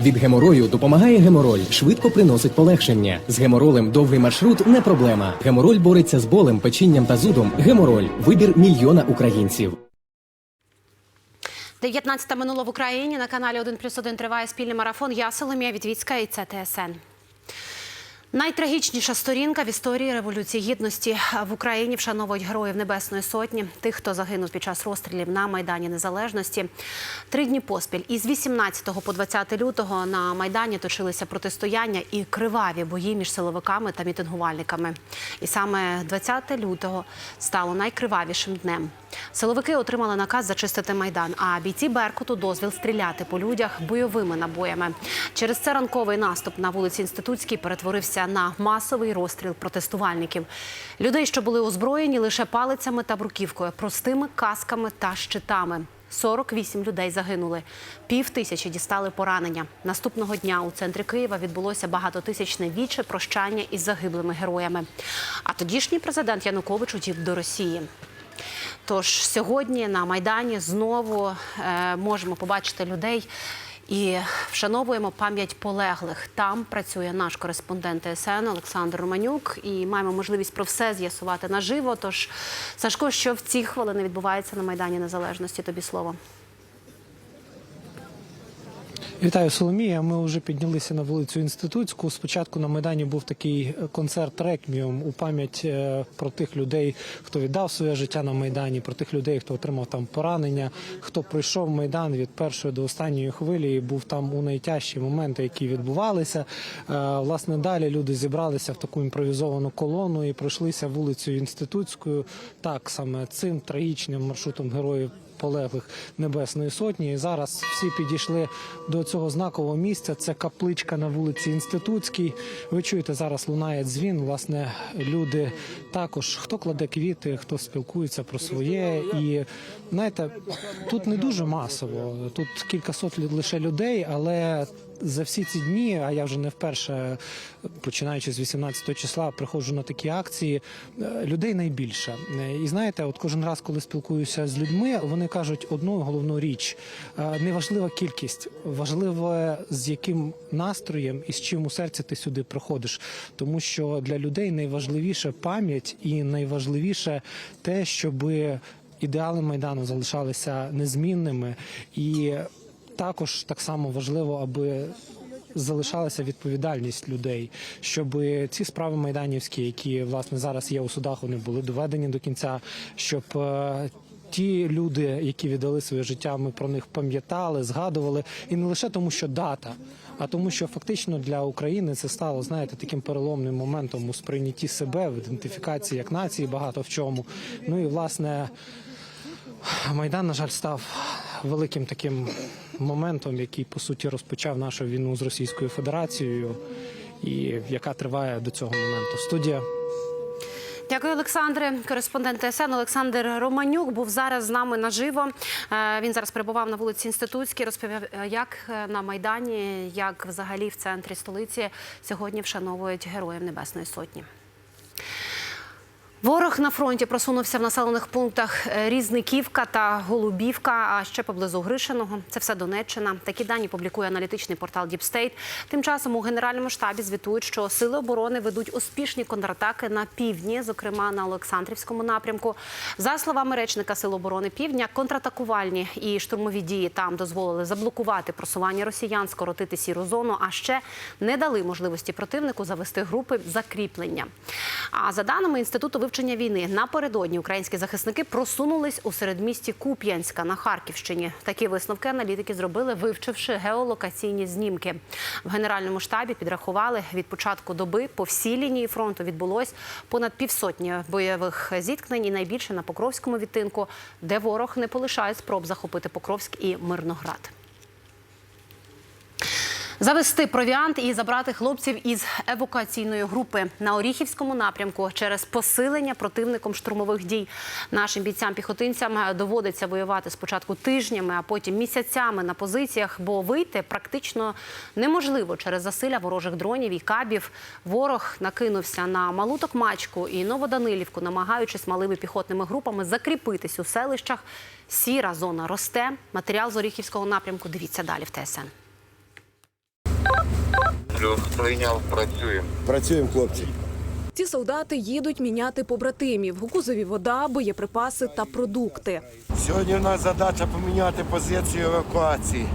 Від геморою допомагає гемороль, швидко приносить полегшення. З геморолем довгий маршрут не проблема. Гемороль бореться з болем, печінням та зудом. Гемороль вибір мільйона українців. 19 минуло в Україні. На каналі 1 плюс 1 триває спільний марафон. Я Соломія Вітвіцька і це ТСН. Найтрагічніша сторінка в історії Революції Гідності в Україні вшановують героїв Небесної Сотні, тих, хто загинув під час розстрілів на Майдані Незалежності. Три дні поспіль із 18 по 20 лютого на Майдані точилися протистояння і криваві бої між силовиками та мітингувальниками. І саме 20 лютого стало найкривавішим днем. Силовики отримали наказ зачистити майдан, а бійці Беркуту дозвіл стріляти по людях бойовими набоями. Через це ранковий наступ на вулиці Інститутській перетворився на масовий розстріл протестувальників. Людей, що були озброєні лише палицями та бруківкою, простими касками та щитами. 48 людей загинули, пів тисячі дістали поранення. Наступного дня у центрі Києва відбулося багатотисячне віче прощання із загиблими героями. А тодішній президент Янукович утік до Росії. Тож сьогодні на майдані знову е, можемо побачити людей і вшановуємо пам'ять полеглих. Там працює наш кореспондент СН Олександр Романюк, і маємо можливість про все з'ясувати наживо. Тож, Сашко, що в ці хвилини відбувається на майдані Незалежності? Тобі слово. Вітаю Соломія. Ми вже піднялися на вулицю Інститутську. Спочатку на майдані був такий концерт реквіум у пам'ять е, про тих людей, хто віддав своє життя на майдані, про тих людей, хто отримав там поранення, хто пройшов майдан від першої до останньої хвилі і був там у найтяжчі моменти, які відбувалися. Е, Власне, далі люди зібралися в таку імпровізовану колону і пройшлися вулицею Інститутською. Так саме цим трагічним маршрутом героїв полеглих Небесної Сотні. І зараз всі підійшли до цього знакового місця. Це капличка на вулиці Інститутській. Ви чуєте, зараз лунає дзвін. Власне, люди також хто кладе квіти, хто спілкується про своє. І знаєте, тут не дуже масово. Тут кількасот лише людей, але. За всі ці дні, а я вже не вперше, починаючи з 18 числа, приходжу на такі акції. е, Людей найбільше. І знаєте, от кожен раз, коли спілкуюся з людьми, вони кажуть одну головну річ: Е, не важлива кількість, важливо з яким настроєм і з чим у серці ти сюди приходиш. Тому що для людей найважливіше пам'ять і найважливіше те, щоби ідеали майдану залишалися незмінними і також так само важливо, аби залишалася відповідальність людей, щоб ці справи майданівські, які власне зараз є у судах, вони були доведені до кінця, щоб е, Ті люди, які віддали своє життя, ми про них пам'ятали, згадували, і не лише тому, що дата, а тому, що фактично для України це стало, знаєте, таким переломним моментом у сприйнятті себе, в ідентифікації як нації, багато в чому. Ну і власне Майдан, на жаль, став великим таким моментом, який по суті розпочав нашу війну з Російською Федерацією, і яка триває до цього моменту. Студія. Дякую, Олександре. Кореспондент ТСН Олександр Романюк був зараз з нами наживо. Е, Він зараз перебував на вулиці Інститутській. Розповів, як е, на майдані, як взагалі в центрі столиці сьогодні вшановують героїв Небесної Сотні. Ворог на фронті просунувся в населених пунктах е, Різниківка та Голубівка, а ще поблизу Гришиного. Це все Донеччина. Такі дані публікує аналітичний портал Діпстейт. Тим часом у генеральному штабі звітують, що сили оборони ведуть успішні контратаки на півдні, зокрема на Олександрівському напрямку. За словами речника Сил оборони Півдня, контратакувальні і штурмові дії там дозволили заблокувати просування росіян, скоротити сіру зону, а ще не дали можливості противнику завести групи закріплення. А за даними інституту вивчення війни, напередодні українські захисники просунулись у середмісті Куп'янська на Харківщині. Такі висновки аналітики зробили, вивчивши геолокаційні знімки. В генеральному штабі підрахували від початку доби по всій лінії фронту відбулось понад півсотні бойових зіткнень. І найбільше на Покровському відтинку, де ворог не полишає спроб захопити Покровськ і Мирноград. Завести провіант і забрати хлопців із евакуаційної групи на Оріхівському напрямку через посилення противником штурмових дій. Нашим бійцям-піхотинцям доводиться воювати спочатку тижнями, а потім місяцями на позиціях, бо вийти практично неможливо через засилля ворожих дронів і кабів. Ворог накинувся на малу Токмачку і Новоданилівку, намагаючись малими піхотними групами закріпитись у селищах. Сіра зона росте. Матеріал з Оріхівського напрямку. Дивіться далі в ТСН. Плюс прийняв, працюємо. Працюємо, хлопці. Ці солдати їдуть міняти побратимів. У кузові вода, боєприпаси та продукти. Сьогодні в нас задача поміняти позицію евакуації.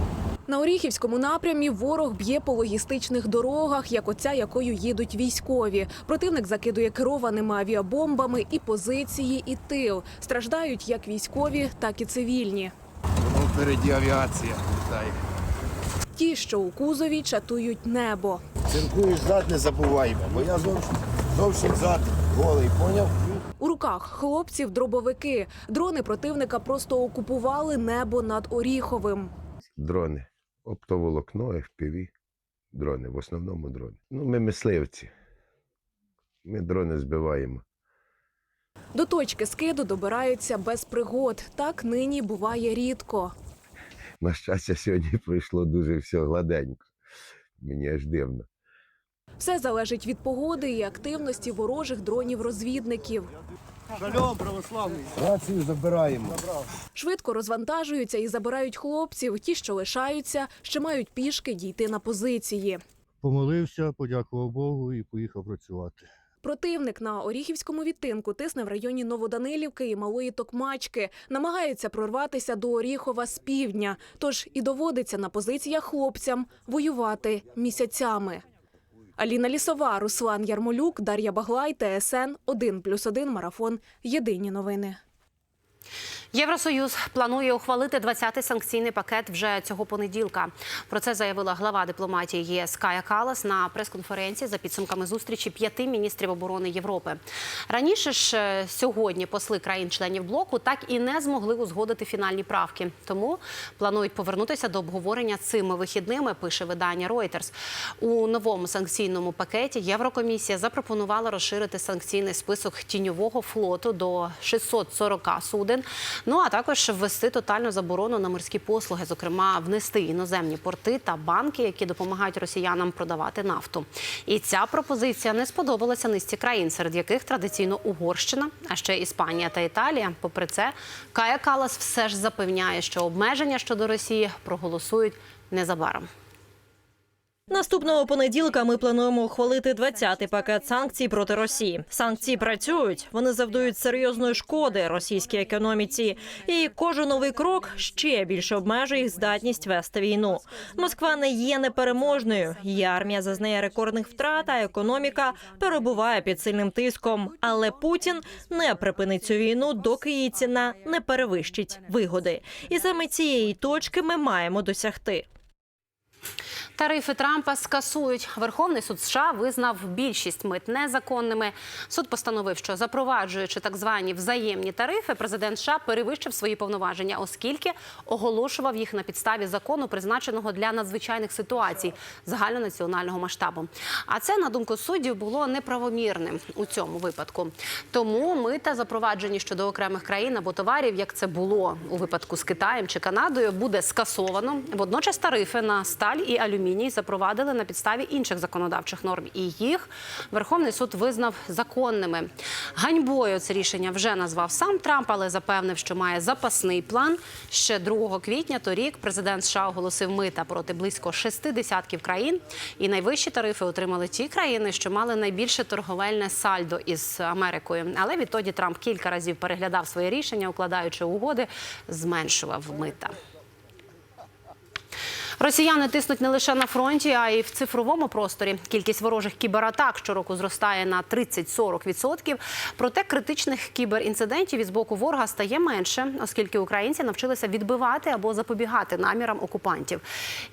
На Оріхівському напрямі ворог б'є по логістичних дорогах, як оця, якою їдуть військові. Противник закидує керованими авіабомбами і позиції, і тил. Страждають як військові, так і цивільні. Воно впереді авіація літає. Ті, що у кузові, чатують небо. Цинкуєш зад, не забуваємо, бо я зовсім, зовсім зад голий, поняв? У руках хлопців дробовики. Дрони противника просто окупували небо над Оріховим. дрони, оптоволокно, FPV, дрони, в основному дрони. Ну, ми мисливці. Ми дрони збиваємо. До точки скиду добираються без пригод. Так нині буває рідко. На щастя, сьогодні пройшло дуже все гладенько. Мені аж дивно. Все залежить від погоди і активності ворожих дронів-розвідників. Шальом православний Рацію забираємо. Швидко розвантажуються і забирають хлопців. Ті, що лишаються, ще мають пішки дійти на позиції. Помолився, подякував Богу і поїхав працювати. Противник на Оріхівському відтинку тисне в районі Новоданилівки і Малої Токмачки. Намагається прорватися до Оріхова з півдня. Тож і доводиться на позиціях хлопцям воювати місяцями. Аліна Лісова, Руслан Ярмолюк, Дар'я Баглай, ТСН 1+,1 Марафон. Єдині новини. Євросоюз планує ухвалити 20-й санкційний пакет вже цього понеділка. Про це заявила глава дипломатії ЄС Кая Калас на прес-конференції за підсумками зустрічі п'яти міністрів оборони Європи. Раніше ж е, сьогодні посли країн-членів блоку так і не змогли узгодити фінальні правки. Тому планують повернутися до обговорення цими вихідними. Пише видання Reuters. У новому санкційному пакеті Єврокомісія запропонувала розширити санкційний список тіньового флоту до 640 суден. Ну а також ввести тотальну заборону на морські послуги, зокрема внести іноземні порти та банки, які допомагають росіянам продавати нафту. І ця пропозиція не сподобалася низці країн, серед яких традиційно Угорщина, а ще Іспанія та Італія. Попри це, Кая Калас все ж запевняє, що обмеження щодо Росії проголосують незабаром. Наступного понеділка ми плануємо ухвалити 20-й пакет санкцій проти Росії. Санкції працюють, вони завдають серйозної шкоди російській економіці. І кожен новий крок ще більше обмежує їх здатність вести війну. Москва не є непереможною. Її армія зазнає рекордних втрат, а економіка перебуває під сильним тиском. Але Путін не припинить цю війну, доки її ціна не перевищить вигоди. І саме цієї точки ми маємо досягти. Тарифи Трампа скасують. Верховний суд США визнав більшість мит незаконними. Суд постановив, що запроваджуючи так звані взаємні тарифи, президент США перевищив свої повноваження, оскільки оголошував їх на підставі закону, призначеного для надзвичайних ситуацій загальнонаціонального масштабу. А це, на думку суддів, було неправомірним у цьому випадку. Тому мита, запроваджені щодо окремих країн або товарів, як це було у випадку з Китаєм чи Канадою, буде скасовано. Водночас тарифи на сталь і алюміній запровадили на підставі інших законодавчих норм, і їх Верховний суд визнав законними. Ганьбою це рішення вже назвав сам Трамп, але запевнив, що має запасний план. Ще 2 квітня торік президент США оголосив мита проти близько шести десятків країн. І найвищі тарифи отримали ті країни, що мали найбільше торговельне сальдо із Америкою. Але відтоді Трамп кілька разів переглядав своє рішення, укладаючи угоди, зменшував мита. Росіяни тиснуть не лише на фронті, а й в цифровому просторі. Кількість ворожих кібератак щороку зростає на 30-40%. Проте критичних кіберінцидентів із боку ворога стає менше, оскільки українці навчилися відбивати або запобігати намірам окупантів.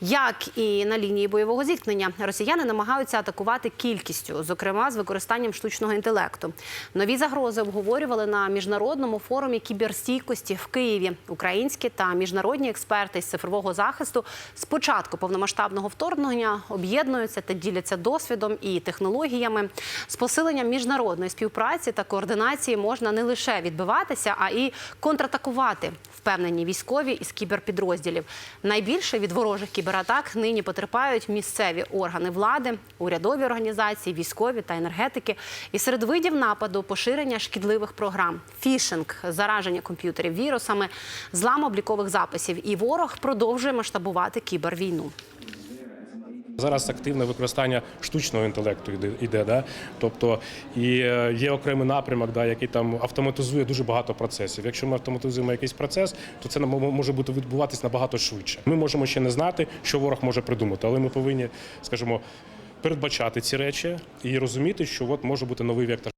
Як і на лінії бойового зіткнення, росіяни намагаються атакувати кількістю, зокрема з використанням штучного інтелекту. Нові загрози обговорювали на міжнародному форумі кіберстійкості в Києві. Українські та міжнародні експерти з цифрового захисту початку повномасштабного вторгнення об'єднуються та діляться досвідом і технологіями. З посиленням міжнародної співпраці та координації можна не лише відбиватися, а і контратакувати. Впевнені військові із кіберпідрозділів. Найбільше від ворожих кібератак нині потерпають місцеві органи влади, урядові організації, військові та енергетики. І серед видів нападу поширення шкідливих програм, фішинг, зараження комп'ютерів вірусами, злам облікових записів. І ворог продовжує масштабувати кібервійну. Зараз активне використання штучного інтелекту йде, да? тобто і е, є окремий напрямок, да, який там автоматизує дуже багато процесів. Якщо ми автоматизуємо якийсь процес, то це може бути відбуватись набагато швидше. Ми можемо ще не знати, що ворог може придумати, але ми повинні, скажімо, передбачати ці речі і розуміти, що от може бути новий вектор.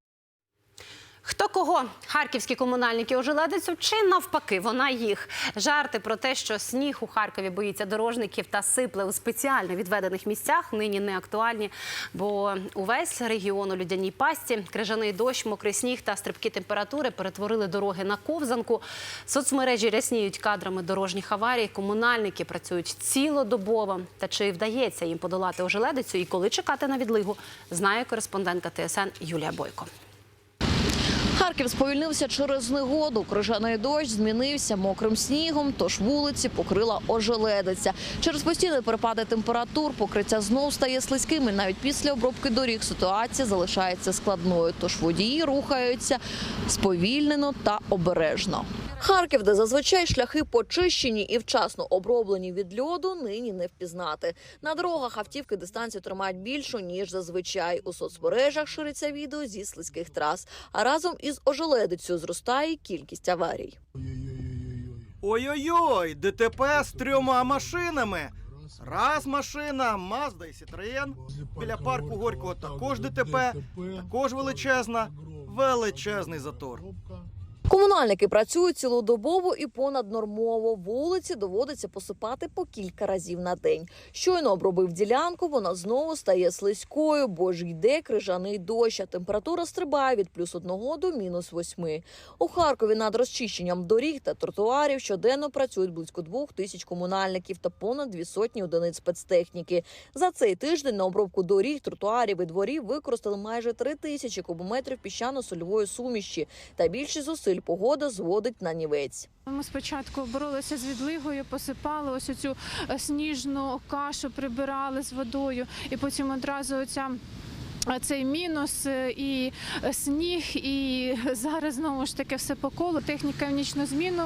Хто кого? Харківські комунальники ожеледицю чи навпаки, вона їх. Жарти про те, що сніг у Харкові боїться дорожників та сипле у спеціально відведених місцях, нині не актуальні, бо увесь регіон у людяній пастці, крижаний дощ, мокрий сніг та стрибкі температури перетворили дороги на ковзанку. Соцмережі рясніють кадрами дорожніх аварій. Комунальники працюють цілодобово. Та чи вдається їм подолати ожеледицю і коли чекати на відлигу, знає кореспондентка ТСН Юлія Бойко. Харків сповільнився через негоду. Крижаний дощ змінився мокрим снігом, тож вулиці покрила ожеледиця. Через постійні перепади температур покриття знов стає слизьким. І навіть після обробки доріг ситуація залишається складною. Тож водії рухаються сповільнено та обережно. Харків, де зазвичай шляхи почищені і вчасно оброблені від льоду, нині не впізнати. На дорогах автівки дистанцію тримають більшу ніж зазвичай. У соцмережах шириться відео зі слизьких трас. А разом із ожеледицею зростає кількість аварій. Ой-ой-ой, ДТП з трьома машинами. Раз машина, Мазда і Citroen. Біля парку Горького також ДТП, також величезна, величезний затор. Комунальники працюють цілодобово і понаднормово. Вулиці доводиться посипати по кілька разів на день. Щойно обробив ділянку, вона знову стає слизькою, бо ж йде крижаний дощ. А температура стрибає від плюс одного до мінус восьми. У Харкові над розчищенням доріг та тротуарів щоденно працюють близько двох тисяч комунальників та понад дві сотні одиниць спецтехніки. За цей тиждень на обробку доріг, тротуарів і дворів використали майже три тисячі кубометрів піщано-сольової суміші. Та більшість зусиль погода зводить на нівець. Ми спочатку боролися з відлигою, посипали ось цю сніжну кашу, прибирали з водою, і потім одразу оця. е, Цей мінус е, і е, сніг, і зараз знову ж таки все по колу. Техніка в нічну зміну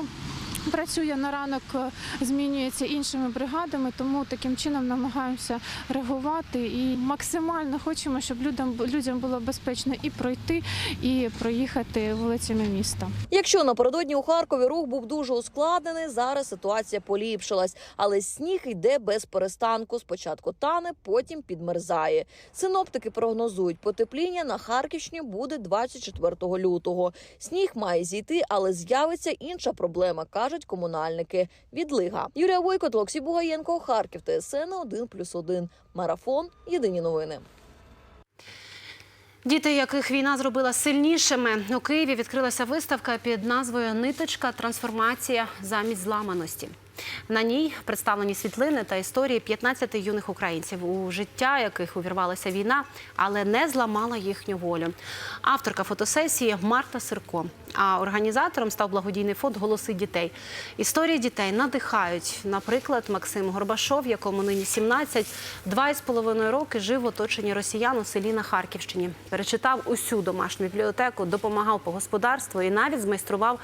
працює на ранок, е, змінюється іншими бригадами, тому таким чином намагаємося реагувати і максимально хочемо, щоб людям людям було безпечно і пройти, і проїхати вулицями міста. Якщо напередодні у Харкові рух був дуже ускладнений, зараз ситуація поліпшилась, але сніг йде без перестанку. Спочатку тане, потім підмерзає. Синоптики прогнозують, потепління на Харківщині буде 24 лютого. Сніг має зійти, але з'явиться інша проблема, кажуть комунальники. Відлига. Юрія Войко, Олексій Бугаєнко, Харків, ТСН 1+,1. Марафон. Єдині новини. Діти, яких війна зробила сильнішими, у Києві відкрилася виставка під назвою Ниточка трансформація замість зламаності. На ній представлені світлини та історії 15 юних українців, у життя яких увірвалася війна, але не зламала їхню волю. Авторка фотосесії Марта Сирко. А організатором став благодійний фонд Голоси дітей. Історії дітей надихають. Наприклад, Максим Горбашов, якому нині 17, два із половиною роки жив в оточенні росіян у селі на Харківщині. Перечитав усю домашню бібліотеку, допомагав по господарству і навіть змайстрував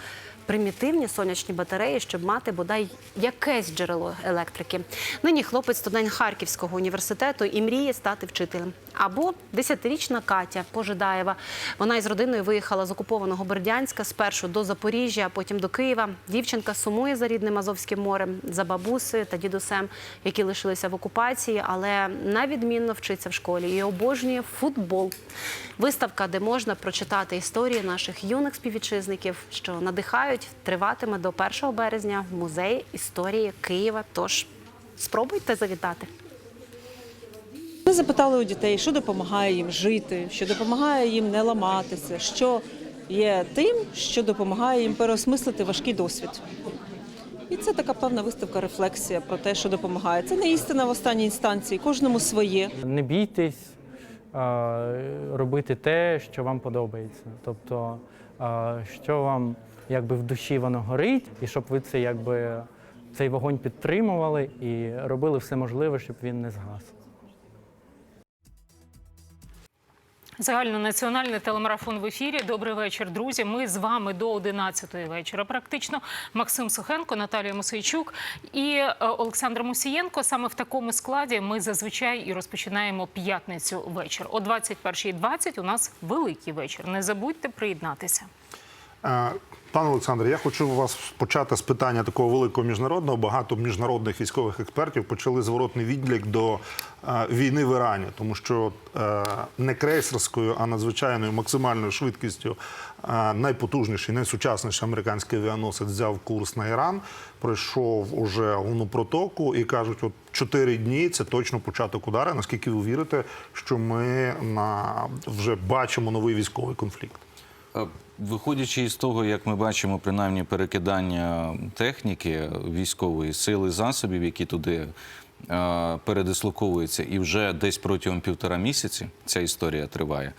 примітивні сонячні батареї, щоб мати бодай якесь джерело електрики. Нині хлопець студент Харківського університету і мріє стати вчителем. Або 10-річна Катя Пожидаєва. Вона із родиною виїхала з окупованого Бердянська спершу до Запоріжжя, а потім до Києва. Дівчинка сумує за рідним Азовським морем, за бабусею та дідусем, які лишилися в окупації, але навідмінно вчиться в школі і обожнює футбол. Виставка, де можна прочитати історії наших юних співвітчизників, що надихають, триватиме до 1 березня в музеї історії Києва. Тож спробуйте завітати. Ми запитали у дітей, що допомагає їм жити, що допомагає їм не ламатися, що є тим, що допомагає їм переосмислити важкий досвід. І це така певна виставка рефлексія про те, що допомагає. Це не істина в останній інстанції, кожному своє. Не бійтесь робити те, що вам подобається. Тобто, що вам якби в душі воно горить, і щоб ви це якби цей вогонь підтримували і робили все можливе, щоб він не згас. Загальнонаціональний телемарафон в ефірі. Добрий вечір, друзі. Ми з вами до 11-ї вечора. Практично Максим Сухенко, Наталія Мосейчук і е, Олександр Мусієнко. Саме в такому складі ми зазвичай і розпочинаємо п'ятницю вечір. О 21.20 у нас великий вечір. Не забудьте приєднатися. Е, Пане Олександре, я хочу вас почати з питання такого великого міжнародного. Багато міжнародних військових експертів почали зворотний відлік до е, війни в Ірані, тому що е, не крейсерською, а надзвичайною максимальною швидкістю е, найпотужніший, найсучасніший американський авіаносець взяв курс на Іран, пройшов уже головну протоку і кажуть, от чотири дні це точно початок удару. Наскільки ви вірите, що ми на вже бачимо новий військовий конфлікт? Виходячи із того, як ми бачимо, принаймні перекидання техніки, військової сили, засобів, які туди е, передислоковуються, і вже десь протягом півтора місяці ця історія триває.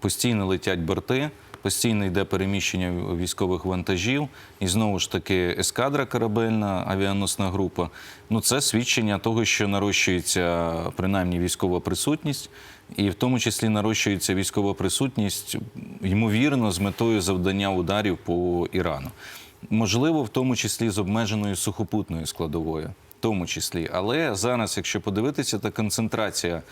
Постійно летять борти, постійно йде переміщення військових вантажів, і знову ж таки ескадра корабельна, авіаносна група. Ну це свідчення того, що нарощується принаймні військова присутність, і в тому числі нарощується військова присутність, ймовірно, з метою завдання ударів по Ірану. Можливо, в тому числі з обмеженою сухопутною складовою. Тому числі, але зараз, якщо подивитися, та концентрація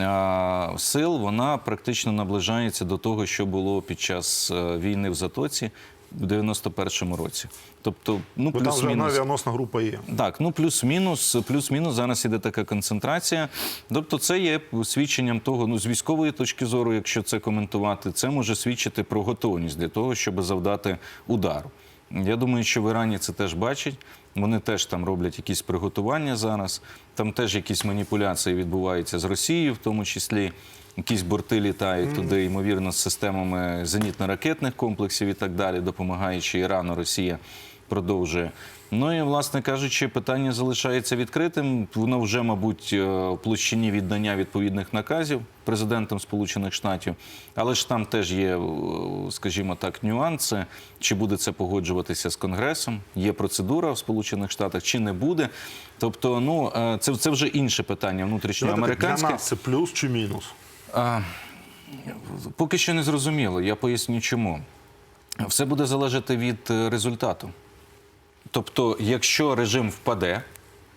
а, сил вона практично наближається до того, що було під час е, війни в Затоці в 91-му році. Тобто, ну там вже плюс-мінус. авіаносна група є. Так, ну плюс-мінус, плюс-мінус зараз іде така концентрація. Тобто, це є свідченням того, ну з військової точки зору, якщо це коментувати, це може свідчити про готовність для того, щоб завдати удару. Я думаю, що в Ірані це теж бачать. Вони теж там роблять якісь приготування зараз. Там теж якісь маніпуляції відбуваються з Росією, в тому числі. Якісь борти літають туди, ймовірно, з системами зенітно-ракетних комплексів і так далі, допомагаючи Ірану, Росія продовжує. Ну і, власне кажучи, питання залишається відкритим. Воно вже, мабуть, е, в площині віддання відповідних наказів президентом Сполучених Штатів. Але ж там теж є, е, скажімо так, нюанси. Чи буде це погоджуватися з Конгресом? Є процедура в Сполучених Штатах, чи не буде. Тобто, ну е, це, це вже інше питання внутрішньоамериканське. Для нас це плюс чи мінус? А, поки що не зрозуміло. Я поясню чому. Все буде залежати від результату. Тобто, якщо режим впаде,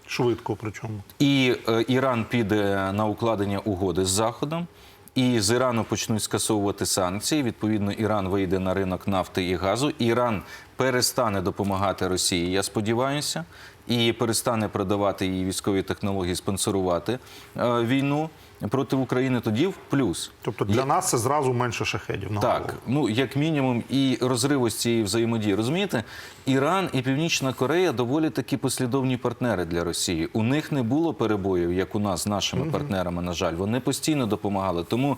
Швидко, причому. і е, Іран піде на укладення угоди з Заходом, і з Ірану почнуть скасовувати санкції. Відповідно, Іран вийде на ринок нафти і газу. Іран перестане допомагати Росії, я сподіваюся, і перестане продавати її військові технології, спонсорувати е, війну проти України. Тоді в плюс. Тобто для нас це зразу менше шахедів. На Так, голову. ну як мінімум, і розриву з цієї взаємодії. Розумієте, Іран і Північна Корея доволі такі послідовні партнери для Росії. У них не було перебоїв, як у нас з нашими партнерами. На жаль, вони постійно допомагали. Тому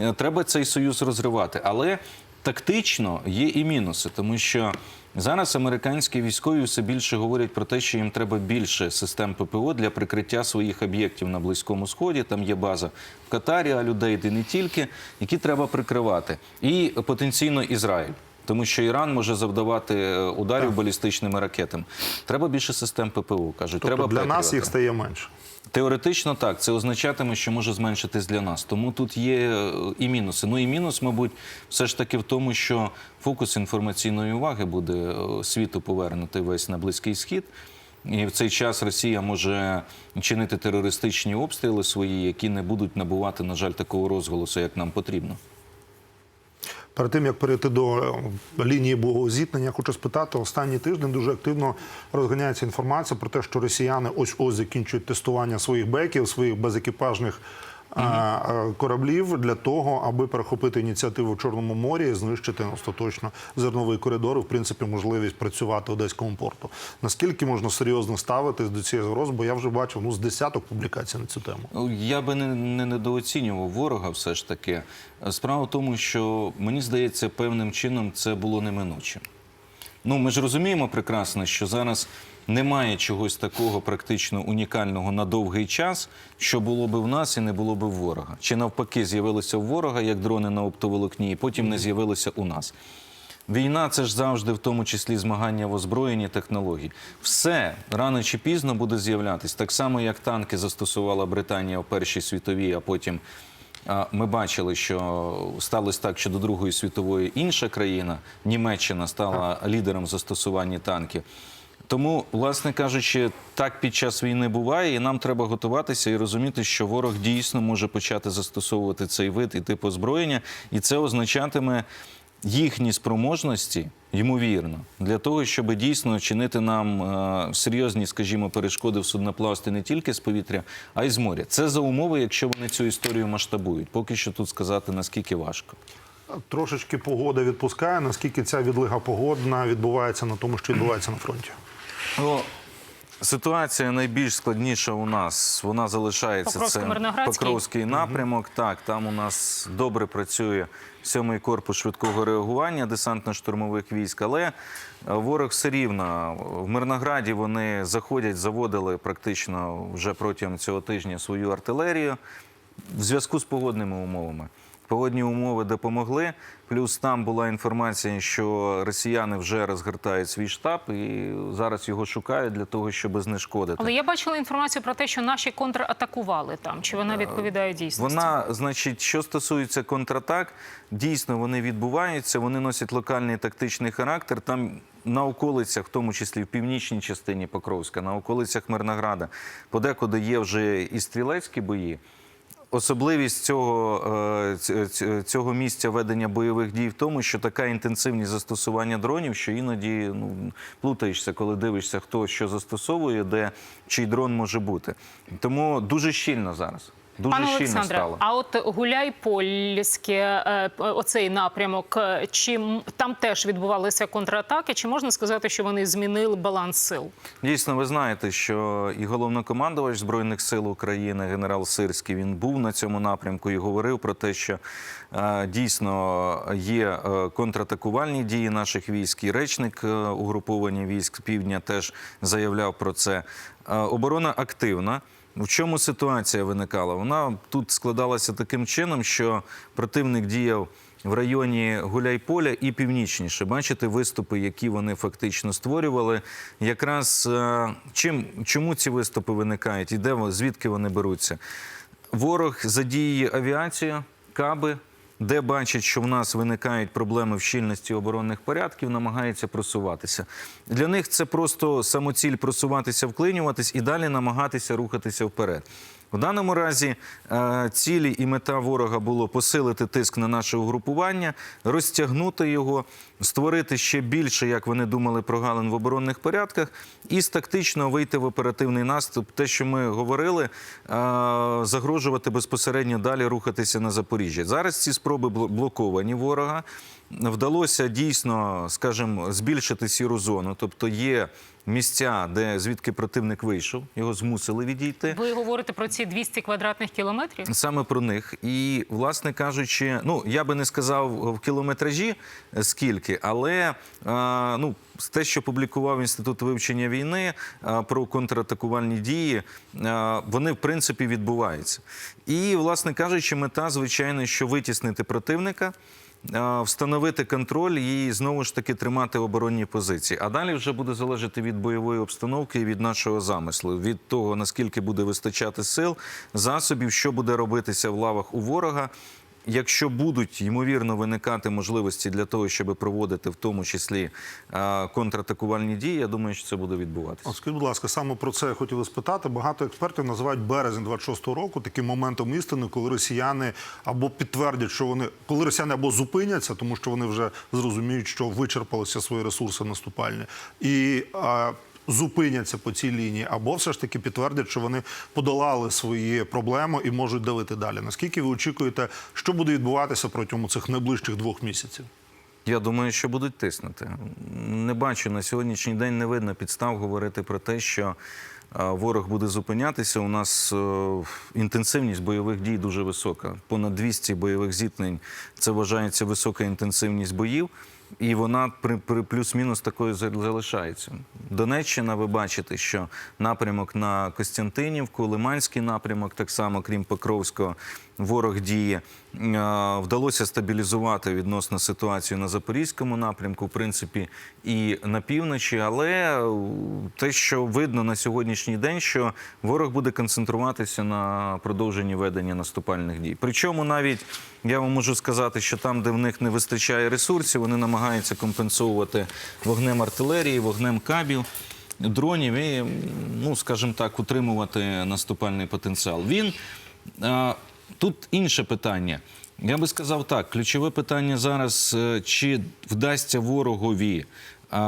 е, треба цей союз розривати. Але тактично є і мінуси, тому що зараз американські військові все більше говорять про те, що їм треба більше систем ППО для прикриття своїх об'єктів на Близькому Сході. Там є база в Катарі, а людей де не тільки, які треба прикривати, і потенційно Ізраїль. Тому що Іран може завдавати е, ударів балістичними ракетами. Треба більше систем ППО. кажуть. Тобто треба для нас їх стає менше. Теоретично так, це означатиме, що може зменшитись для нас. Тому тут є е, і мінуси. Ну і мінус, мабуть, все ж таки в тому, що фокус інформаційної уваги буде е, світу повернути весь на Близький Схід. І в цей час Росія може чинити терористичні обстріли свої, які не будуть набувати, на жаль, такого розголосу, як нам потрібно. Перед тим як перейти до е, лінії зіткнення, хочу спитати, останні тиждень дуже активно розганяється інформація про те, що росіяни ось ось закінчують тестування своїх беків, своїх безекіпажних кораблів для того, аби перехопити ініціативу в Чорному морі і знищити остаточно зерновий коридор, і, в принципі, можливість працювати одеському порту. Наскільки можна серйозно ставитись до цієї загрози? Бо я вже бачив ну з десяток публікацій на цю тему. Ну, Я би не, не недооцінював ворога все ж таки. Справа в тому, що мені здається, певним чином це було неминуче. Ну, ми ж розуміємо прекрасно, що зараз немає чогось такого практично унікального на довгий час, що було би в нас і не було би в ворога. Чи навпаки з'явилося в ворога, як дрони на оптоволокні, і потім не з'явилося у нас. Війна це ж завжди в тому числі змагання в озброєнні технологій. Все рано чи пізно буде з'являтись. Так само, як танки застосувала Британія в Першій світовій, а потім Ми бачили, що сталося так, що до Другої світової інша країна, Німеччина, стала лідером застосування танків. Тому, власне кажучи, так під час війни буває, і нам треба готуватися і розуміти, що ворог дійсно може почати застосовувати цей вид і тип озброєння, і це означатиме їхні спроможності, ймовірно, для того, щоб дійсно чинити нам е, серйозні, скажімо, перешкоди в судноплавстві не тільки з повітря, а й з моря. Це за умови, якщо вони цю історію масштабують. Поки що тут сказати наскільки важко. Трошечки погода відпускає. Наскільки ця відлига погодна відбувається на тому, що відбувається на фронті? Ну, ситуація найбільш складніша у нас. Вона залишається це Покровсько-Мирноградський? Покровський напрямок. Так, там у нас добре працює сьомий корпус швидкого реагування десантно-штурмових військ. Але е, ворог все рівно в Мирнограді вони заходять, заводили практично вже протягом цього тижня свою артилерію в зв'язку з погодними умовами. Погодні умови допомогли. Плюс там була інформація, що росіяни вже розгортають свій штаб і зараз його шукають для того, щоб знешкодити. Але я бачила інформацію про те, що наші контратакували там. Чи вона відповідає дійсності? Вона, значить, що стосується контратак, дійсно вони відбуваються, вони носять локальний тактичний характер. Там на околицях, в тому числі в північній частині Покровська, на околицях Мирнограда, подекуди є вже і стрілецькі бої. Особливість цього, е, ць- ць- цього місця ведення бойових дій в тому, що така інтенсивність застосування дронів, що іноді ну, плутаєшся, коли дивишся, хто що застосовує, де чий дрон може бути. Тому дуже щільно зараз. Дуже Пане Олександре, стало. а от Гуляйпольське, е, оцей напрямок, е, чи там теж відбувалися контратаки? Чи можна сказати, що вони змінили баланс сил? Дійсно, ви знаєте, що і головнокомандувач збройних сил України, генерал Сирський, він був на цьому напрямку і говорив про те, що е, дійсно є е, контратакувальні дії наших військ. І речник е, угруповання військ півдня теж заявляв про це. Е, оборона активна. В чому ситуація виникала? Вона тут складалася таким чином, що противник діяв в районі Гуляйполя і північніше. Бачите виступи, які вони фактично створювали. Якраз е, чим чому ці виступи виникають і де звідки вони беруться? Ворог задіє авіацію, каби. Де бачить, що в нас виникають проблеми в щільності оборонних порядків, намагається просуватися. Для них це просто самоціль просуватися, вклинюватись і далі намагатися рухатися вперед. В даному разі е, цілі і мета ворога було посилити тиск на наше угрупування, розтягнути його, створити ще більше, як вони думали, прогалин в оборонних порядках, і з тактично вийти в оперативний наступ. Те, що ми говорили, е, загрожувати безпосередньо далі рухатися на Запоріжжя. Зараз ці спроби бл- блоковані ворога. Вдалося дійсно, скажімо, збільшити сіру зону, тобто є місця, де звідки противник вийшов, його змусили відійти. Ви говорите про ці 200 квадратних кілометрів? Саме про них. І, власне кажучи, ну я би не сказав в кілометражі е, скільки, але ну, те, що публікував інститут вивчення війни про контратакувальні дії, вони в принципі відбуваються. І, власне кажучи, мета, звичайно, що витіснити противника. Встановити контроль і знову ж таки тримати оборонні позиції. А далі вже буде залежати від бойової обстановки і від нашого замислу, від того наскільки буде вистачати сил, засобів, що буде робитися в лавах у ворога. Якщо будуть ймовірно виникати можливості для того, щоб проводити в тому числі контратакувальні дії, я думаю, що це буде відбуватися. От скажіть, будь ласка, саме про це я хотів вас спитати. Багато експертів називають березень 26-го року таким моментом істини, коли росіяни або підтвердять, що вони коли росіяни або зупиняться, тому що вони вже зрозуміють, що вичерпалися свої ресурси наступальні, і зупиняться по цій лінії, або все ж таки підтвердять, що вони подолали свої проблеми і можуть давити далі. Наскільки ви очікуєте, що буде відбуватися протягом цих найближчих двох місяців? Я думаю, що будуть тиснути. Не бачу на сьогоднішній день не видно підстав говорити про те, що е, ворог буде зупинятися. У нас е, інтенсивність бойових дій дуже висока. Понад 200 бойових зіткнень це вважається висока інтенсивність боїв. І вона при, при плюс-мінус такою залишається. Донеччина, ви бачите, що напрямок на Костянтинівку, Лиманський напрямок, так само, крім Покровського, ворог діє. Е, Вдалося стабілізувати відносно ситуацію на Запорізькому напрямку, в принципі, і на півночі. Але е, те, що видно на сьогоднішній день, що ворог буде концентруватися на продовженні ведення наступальних дій. Причому навіть я вам можу сказати, що там, де в них не вистачає ресурсів, вони намагаються компенсовувати вогнем артилерії, вогнем кабів. Дронів і, ну скажімо так, утримувати наступальний потенціал. Він а, тут інше питання. Я би сказав так: ключове питання зараз: е, чи вдасться ворогові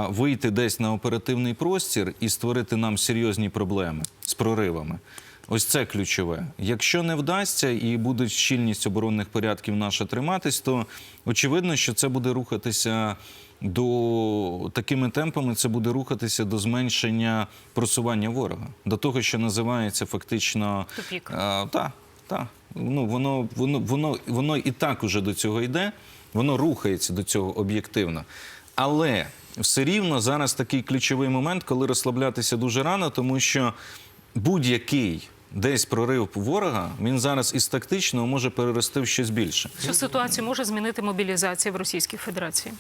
вийти десь на оперативний простір і створити нам серйозні проблеми з проривами. Ось це ключове. Якщо не вдасться і буде щільність оборонних порядків наша триматись, то очевидно, що це буде рухатися до такими темпами. Це буде рухатися до зменшення просування ворога, до того, що називається фактично Тупік. так, так. Ну воно воно воно воно і так уже до цього йде, воно рухається до цього об'єктивно. Але все рівно зараз такий ключовий момент, коли розслаблятися дуже рано, тому що будь-який десь прорив ворога він зараз із тактичного може перерости в щось більше. Цю ситуацію може змінити мобілізація в Російській Федерації.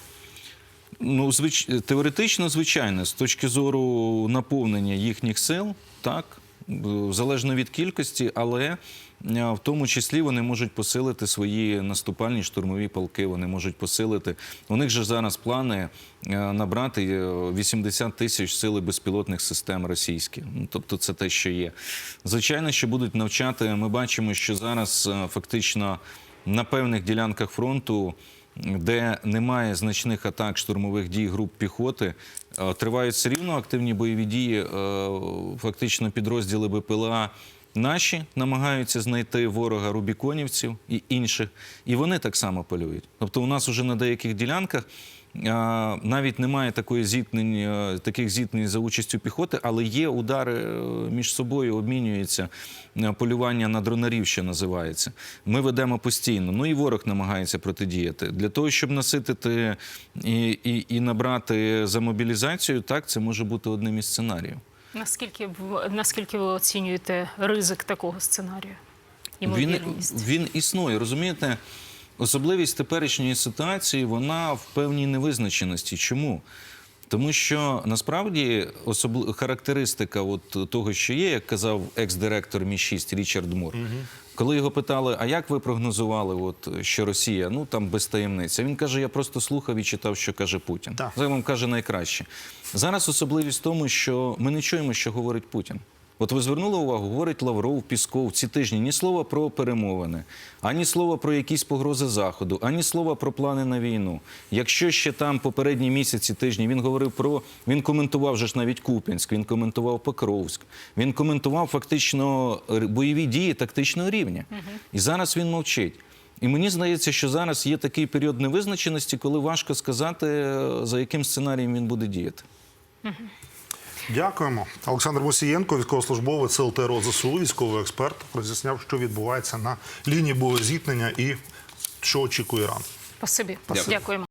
Ну, звич... теоретично, звичайно, з точки зору наповнення їхніх сил, так, залежно від кількості, але в тому числі вони можуть посилити свої наступальні штурмові полки, вони можуть посилити. У них же зараз плани е, набрати е, 80 тисяч сили безпілотних систем російських. Ну, тобто це те, що є. Звичайно, що будуть навчати. Ми бачимо, що зараз е, фактично на певних ділянках фронту де немає значних атак штурмових дій груп піхоти, е, тривають все рівно активні бойові дії. Е, Фактично підрозділи БПЛА наші намагаються знайти ворога рубіконівців і інших, і вони так само полюють. Тобто, у нас уже на деяких ділянках. Навіть немає такої зіткнень, е, таких зіткнень за участю піхоти, але є удари е, між собою, обмінюється е, полювання на дронарів, що називається. Ми ведемо постійно. Ну і ворог намагається протидіяти. Для того, щоб наситити і, і, і набрати за мобілізацію, так це може бути одним із сценаріїв. Наскільки наскільки ви оцінюєте ризик такого сценарію? Він, він існує, розумієте? Особливість теперішньої ситуації вона в певній невизначеності. Чому? Тому що насправді особли... характеристика от того, що є, як казав екс-директор Мі 6 Річард Мур, коли його питали, а як ви прогнозували, от, що Росія, ну там без таємниці, він каже: я просто слухав і читав, що каже Путін. Це вам каже найкраще. Зараз особливість в тому, що ми не чуємо, що говорить Путін. От ви звернули увагу, говорить Лавров, Пісков ці тижні ні слова про перемовини, ані слова про якісь погрози заходу, ані слова про плани на війну. Якщо ще там попередні місяці, тижні він говорив про він коментував же ж навіть Куп'янськ, він коментував Покровськ, він коментував фактично бойові дії тактичного рівня. І зараз він мовчить. І мені здається, що зараз є такий період невизначеності, коли важко сказати, е, за яким сценарієм він буде діяти. Дякуємо. Олександр Мусієнко, військовослужбовець Сил ТРО ЗСУ, військовий експерт, роз'ясняв, що відбувається на лінії боєзіткнення і що очікує Іран. Спасибі. Дякую. Дякуємо.